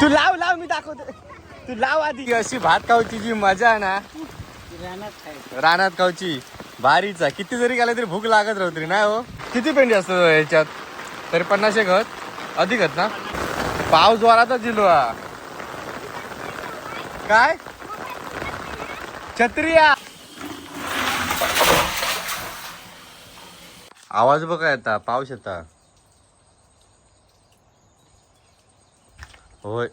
तू लाव लाव मी दाखवतो. तू लाव आधी. अशी भात खाऊची जी मजा आहे ना रानात खाऊची भारीचा किती जरी गेला तरी भूक लागत राहत तरी नाही हो? किती पेंडी असतो याच्यात? तरी पन्नास एक हत अधिक हत ना? पाव जोरातच दिलो हा. काय? छत्रिया आवाज बघा येता पाऊस येता होय.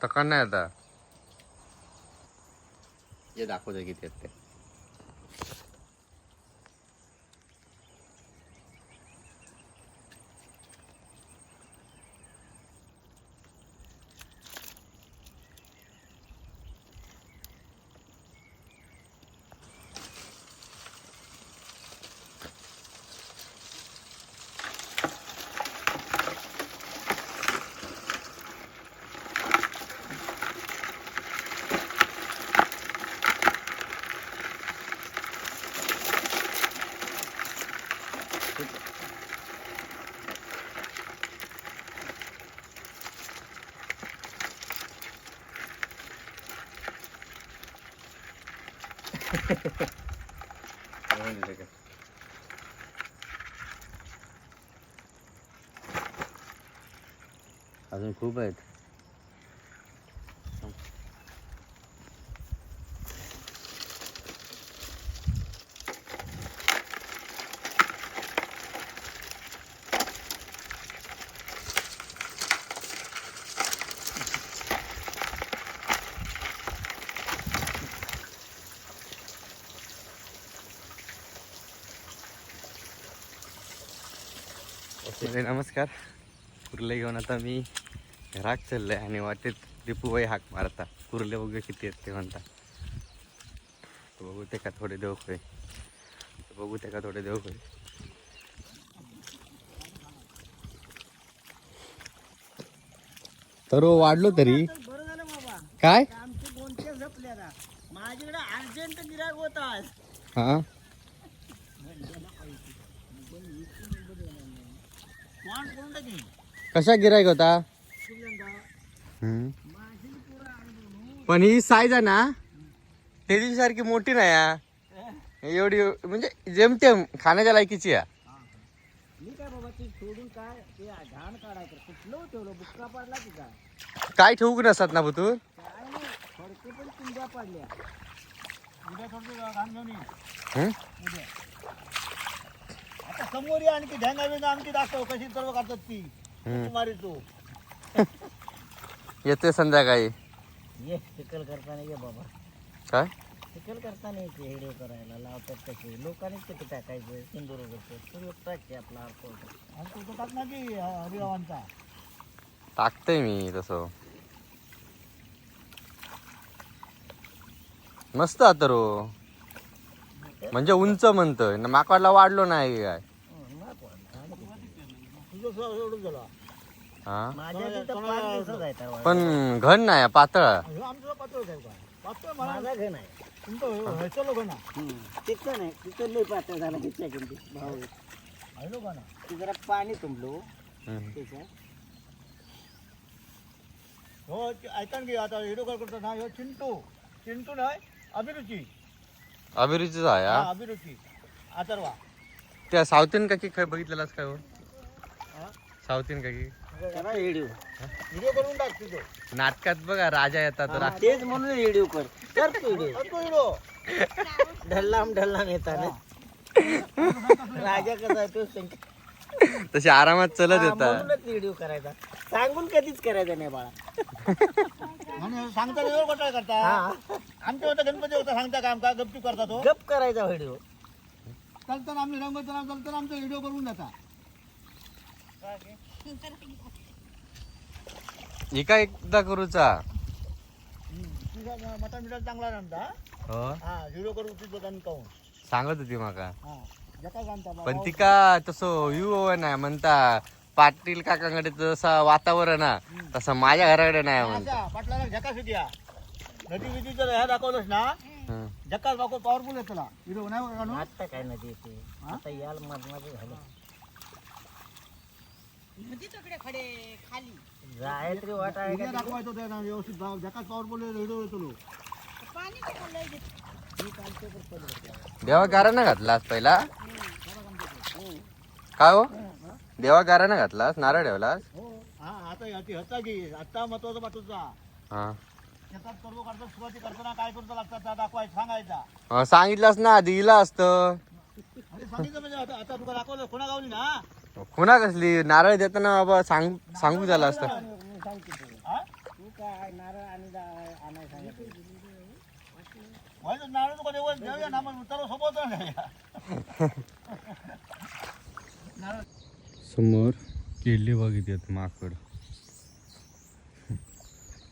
तकान नाही आता? जे दाखवतो किती आहेत ते. अजून खूप आहेत. ओके नमस्कार. कुर्ले घेऊन आता मी घरात चाललोय आणि वाटेत दीपूबाई हाक मारता. कुर्ले वगैरे किती आहेत ते म्हणता. बघू ते का थोडे देऊ होय बघू ते का थोडे देऊ होय तर हो, वाढलो तरी. काय? माझ्याकडे अर्जंट गिरायक होत हा कोण कोण टाकी कशा गिरायक होता? पण ही साईज आहे ना त्याची सारखी मोठी नाही या एवढी म्हणजे जेमतेम खाण्याच्या लायकीची आहे. काय ठेवू नसतात ना तू? समोर ये आणखी ढेंगा बिंगा आणखी दाखव कशी सर्व काढतात ती. हं. मारी तू. येते संध्याकाळी. ये चिकल करताना ये बाबा. काय? चिकल करताना येते व्हिडिओ करायला लावतात कसे लोकांनीच किती टाकायचं सिंदूर वगैरे सगळं टाकते आपला अर्थ टाक ना की हरिरावांचा टाकते मी तसं. मस्त आता रो. म्हणजे उंच म्हणतोय. ना माकडला वाढलो नाही काय? तुझं सोडून झाला हा? माझ्या तिथं पाच दिवसात आहे तेव्हा. पण घन नाही पातळ. ह्यो आमचा पातळ का? पातळ माझा तुमचं ह्याचं लोक ना. तिथं नाही तिथं लई पातळ झाला तिथच्या किमती भाऊ आहे लोक ना. ते जरा पाणी तुंबलो. हम्म. त्याच्यात. हो ते ऐका ना की आता व्हिडिओ कॉल करतो ना ह्यो चिंटू. चिंटू नाही अभिरुची. अभिरुचीच आहे हा? हा अभिरुची. अथर्वा त्या साऊथीन का की काय बघितलेलास काय हो? साऊथीन का की? करा व्हिडिओ व्हिडिओ करून टाक तिथं. नाटकात बघा राजा येतात. रा- तेच म्हणून व्हिडिओ कर. कर तू व्हिडिओ ढल्लाम ढल्लाम येताना. राजा कसा आहे तो तसे आरामात चलत हा, येतात. म्हणूनच व्हिडिओ करायचा. सांगून कधीच करायचा नाही बाळा. सांगता व्हिडिओ कसा करता. आमच्या होता गणपती होता सांगता काम का? गपचूप करता तो. गप करायचा व्हिडिओ चालताना आम्ही रंगवताना चालताना आमचा व्हिडिओ करून जाता एका एकदा करूचा तुझा मटा मिटा चांगला सांगता हो? हा गाणं काहून सांगत होती माका. हा जका सांगता पण ती का तसं यू नाही म्हणता पाटील काकांकडे जसा वातावरण ना तसं माझ्या घराकडे नाही म्हणता. पाटलाला होती हा नदी विधी जर ह्या दाखवलंस ना? हं. झकास दाखव पॉवरफुल आहे तुला. नाही आता काय नदी येते? आता याल झालं. जायत्री वाट आहे का दाखवायचं त्याला व्यवस्थित भाव जकात पावर बोलले रेडिओ येतो लो. देवा गारा ना घातलास पहिला. काय हो? देवा गारा ना घातलास नारळ ठेवलास हो. हा आता याची हत्ता घे हत्ता महत्त्वाचा पाठवचा हा. शेतात करतो सुरुवाती करताना काय करतो लागतात त्या दाखवायचं सांगायचा. अं, सांगितलंस ना इला असतं. आणि सांगितलं म्हणजे आता आता तुला दाखवलं कोणा गावली ना? खुणा कसली? नारळ देताना बाबा सांग सांगू झालं असतं समोर केली बघितली माकड.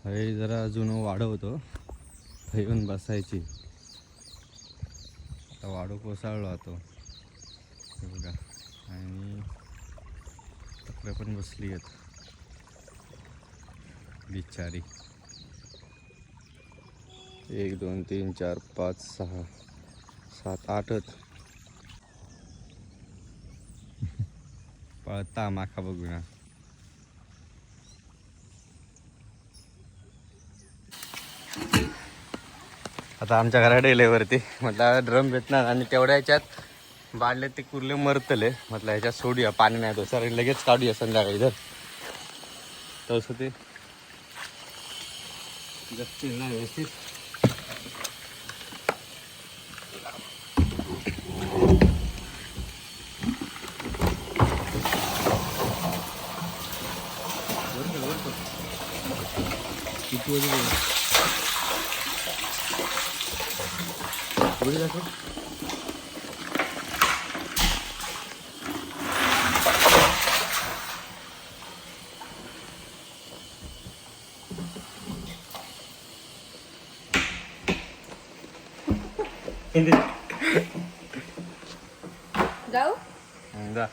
हे जरा जुनं वाढवतो येऊन बसायची. आता वाडू कोसळलो होतो बघा. आणि तकडे पण बसली आहेत. बिचारी. एक दोन तीन चार पाच सहा सात आठच. पळता माका बघूया आता आमच्या घराकडे येले वरती म्हटलं ड्रम भेटणार आणि तेवढ्या ह्याच्यात बांधले ते कुर्ले मरतले. म्हटलं ह्याच्यात सोडूया पाणी नाही तो. सर लगेच काढूया संध्याकाळी जर तसं ते जगतील ना व्यवस्थित. किती वाजले? जाऊ जा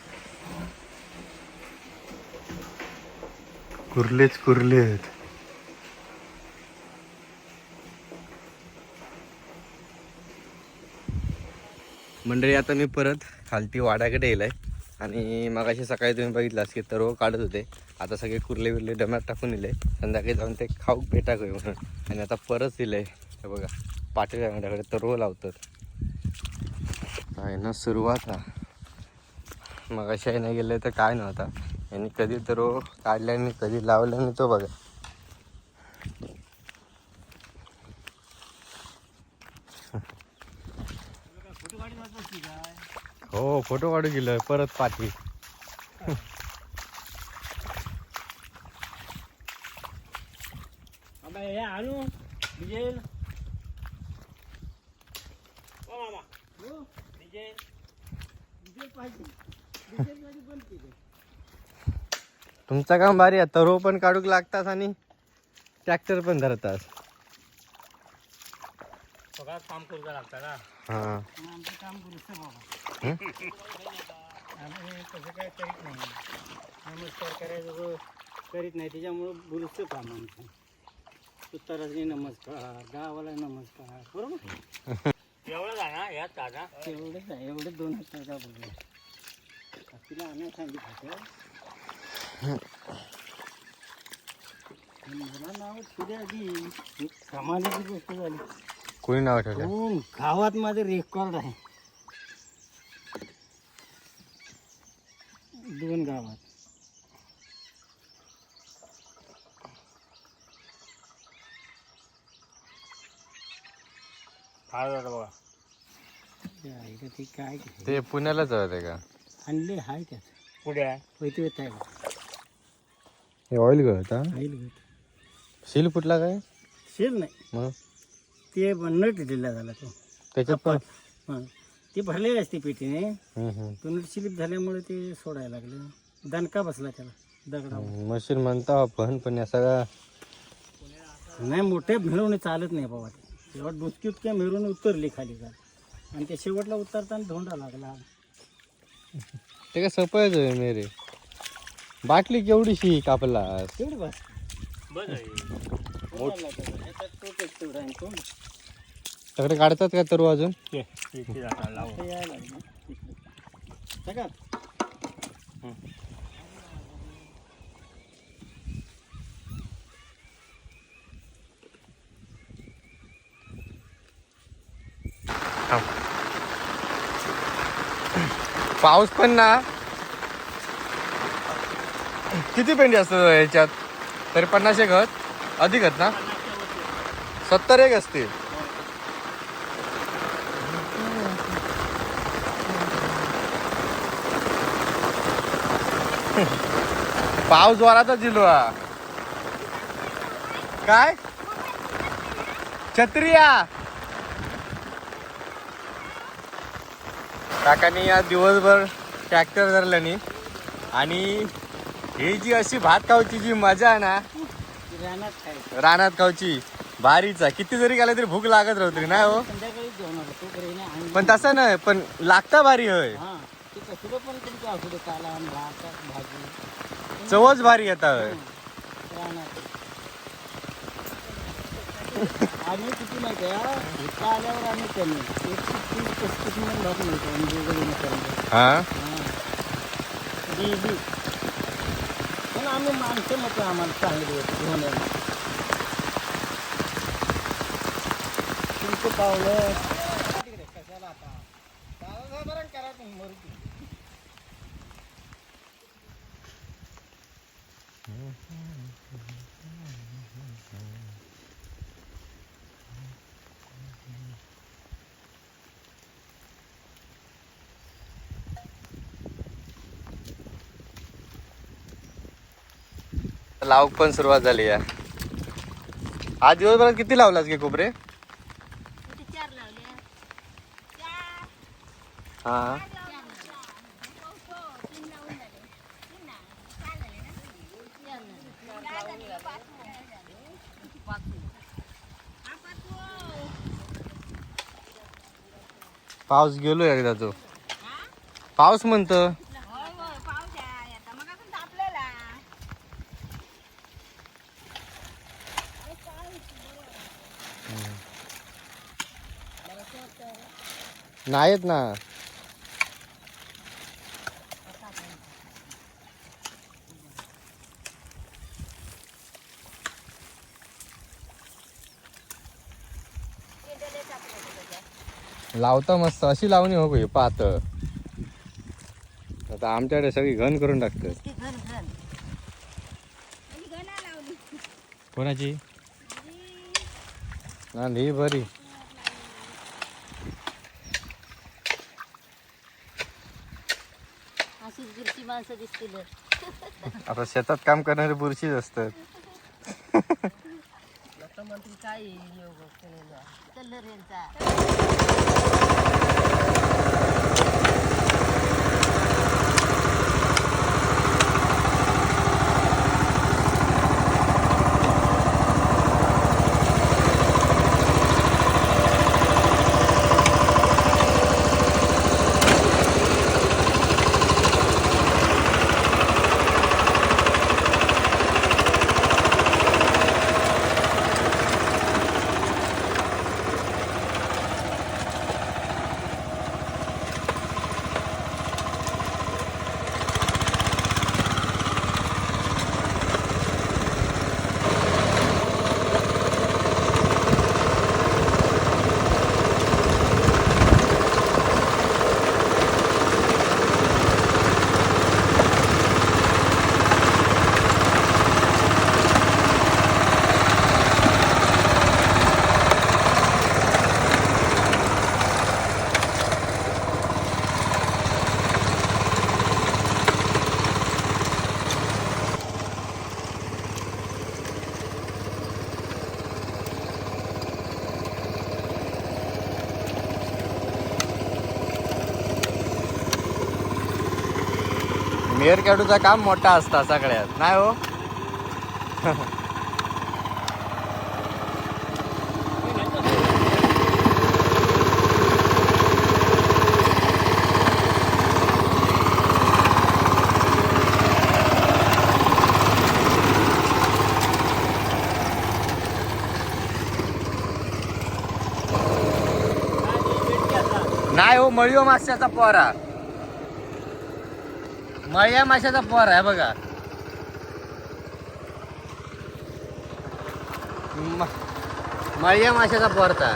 कुर्लेच कुर्लेत मंडळी आता मी परत खालती वाड्याकडे येईल आहे आणि मग अशी सकाळी तुम्ही बघितलास की तरव काढत होते. आता सगळे कुर्ले बिर्ले डम्यात टाकून दिले. संध्याकाळी जाऊन ते खाऊ पेटा करू म्हणून. आणि आता परत दिलंय. हे बघा. पाटील माझ्याकडे तरव लावतात. आहे ना सुरुवात हा. मग अशा नाही गेले तर काय नव्हता यांनी कधी तर ओ काढल्याने कधी लावल्याने तो बघा. हो फोटो काढू गेलोय परत पाठी अबे हे आणू डिझेल ओ मामा डिझेल डिझेल पाहिजे डिझेल मध्ये बंद केलं तुमचं काम भारी आहे. तरो पण काढूक लागतात आणि ट्रॅक्टर पण धरतात. काम लागतं ना. हा. आमचं काम करूच बाबा आम्ही तसं काय करीत नाही. नमस्कार करायचं जो करीत नाही. त्याच्यामुळं बुरुचं काम आमचं. नमस्कार गावाला नमस्कार. बरोबर? एवढं आहे ना यात एवढंच आहे एवढं दोन हजार तिला आणायला सांगितलं मला नाव आधी एक गोष्ट झाली. कोणी नाव ठेवलं? गावात माझं रेकॉर्ड आहे दोन गावात बघा ते काय ते पुण्यालाच होते का? आणले हाय त्यात. पुढे आहे? पैसे येत आहे. हे ऑइल गळता आईल सील फुटला काय? शेल नाही. मग? ते नट दिला झाला तो. त्याच्यात पण? हं. ते भरलेले असते पेटीने. हम्म, हम्म. तो नट स्लिप झाल्यामुळे ते सोडायला लागलं. दणका बसला त्याला दगडावर. मशीन म्हणतो आपण पण या सगळ्या नाही मोठ्या मिळवणे चालत नाही बाबा. ते जेव्हा डुचकी उतक्या मिळवून उतरली खाली का आणि ते शेवटला उतरताना धोंडा लागला. ते काय सपयच मेरे. बाटली केवढीशी कापला तकडे सगळे काढतात का तरु अजून? थांब. पाऊस पण ना. किती पेंडी असतात याच्यात? तरी पन्नास एक अधिक आहेत ना? सत्तर एक असतील. पाऊस जोरातच दिलो हा. काय? छत्रिया. काकानी आज दिवसभर ट्रॅक्टर धरल्यानी आणि ही जी अशी भात खाऊची जी मजा आहे ना रानात खाऊची भारीचा किती जरी गेला तरी भूक लागत राहते नाही हो. पण तसं नाही पण लागता भारी होय. हा चवच भारी येता होय. आम्ही किती माहिती आहे इथं आल्यावर आम्ही कमी. एकशे तीस पस्तीस मिनिट भात मिळतो म्हणजे वेगळं हा? डेली पण आम्ही माणसं नको आम्हाला चांगली होती होण्याला तुमचं पावलं. कशाला आता साधारण करा तुम्ही मरुती लावक पण सुरुवात झाली या आज दिवसभरात किती लावलास गे कोपरे चार लावले हा. पाऊस गेलो एकदा तो. पाऊस म्हणत होय होय पाऊस आहे आता मग आपण तापलेला नाहीत ना. लावता मस्त. अशी लावणी हो गई पात आता आमच्याकडे सगळी घन करून टाकतात. कोणाची? ना बरी. आता शेतात काम करणारे बुरशीच असतात. काय योग कलर यांचा मेअर कॅडूचा काम मोठा असता सगळ्यात नाही हो? नाही हो मळीव माश्याचा पोरा. मळ्या माशाचा पोर आहे बघा. मळ्या माशाचा पोरता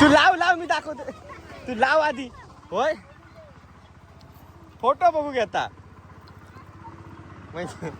तू लाव लाव मी दाखवतो. तू लाव आधी. होय? फोटो बघू घेता म्हणजे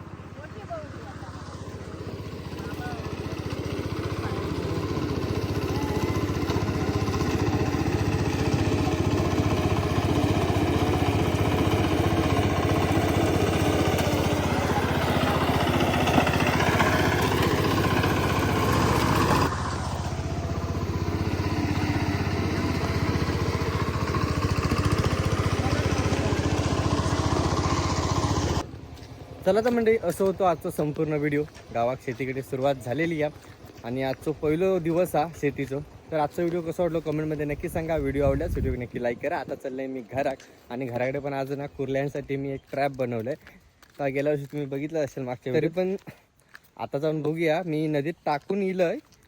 चला तर म्हणजे असं होतं आजचा संपूर्ण व्हिडिओ गावात शेतीकडे सुरुवात झालेली आहे. आणि आजचं पहिलं दिवस हा शेतीचं. तर आजचा व्हिडिओ कसा वाटलो कमेंटमध्ये नक्की सांगा. व्हिडिओ आवडल्यास व्हिडिओ नक्की लाईक करा. आता चाललंय मी घरात. आणि घराकडे पण आज ना कुर्ल्यांसाठी मी एक ट्रॅप बनवलंय. तर गेल्या वर्षी तुम्ही बघितलं असेल मागच्या तरी पण आता जाऊन बघूया. मी नदीत टाकून येईल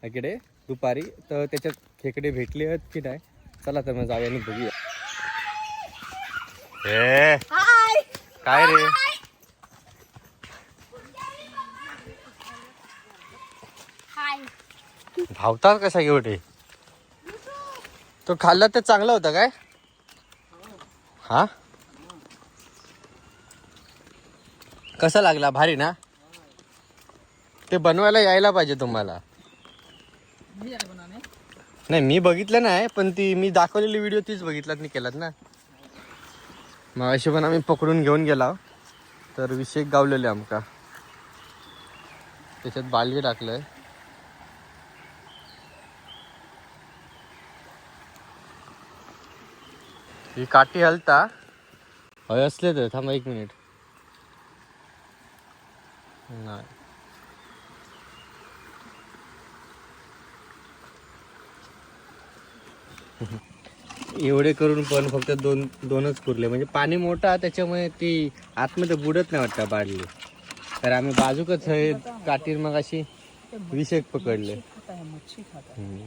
इकडे दुपारी. तर त्याच्यात खेकडे भेटले आहेत की नाही? चला तर मग जाऊया आणि बघूया. ए काय रे? धावतात कसा एवढे तो खाल्ला तर चांगला होता काय? हा? कसा लागला? भारी ना? ते बनवायला यायला पाहिजे तुम्हाला. नाही मी बघितलं नाही पण ती मी दाखवलेली व्हिडिओ तीच बघितलात मी केलात ना. मग अशी पण आम्ही पकडून घेऊन गेला. तर विषय गावलेले आमका. त्याच्यात बालगी टाकलंय. ही काठी हलता. हय असले तर थांबा एक मिनिट. नाही. एवढे करून पण फक्त दोन दोनच पुरले. म्हणजे पाणी मोठा आहे, त्याच्यामुळे ती आतमध्ये बुडत नाही वाटतं बाडली. तर आम्ही बाजूकच हे काठी मग अशी विषेक पकडले. हम्म.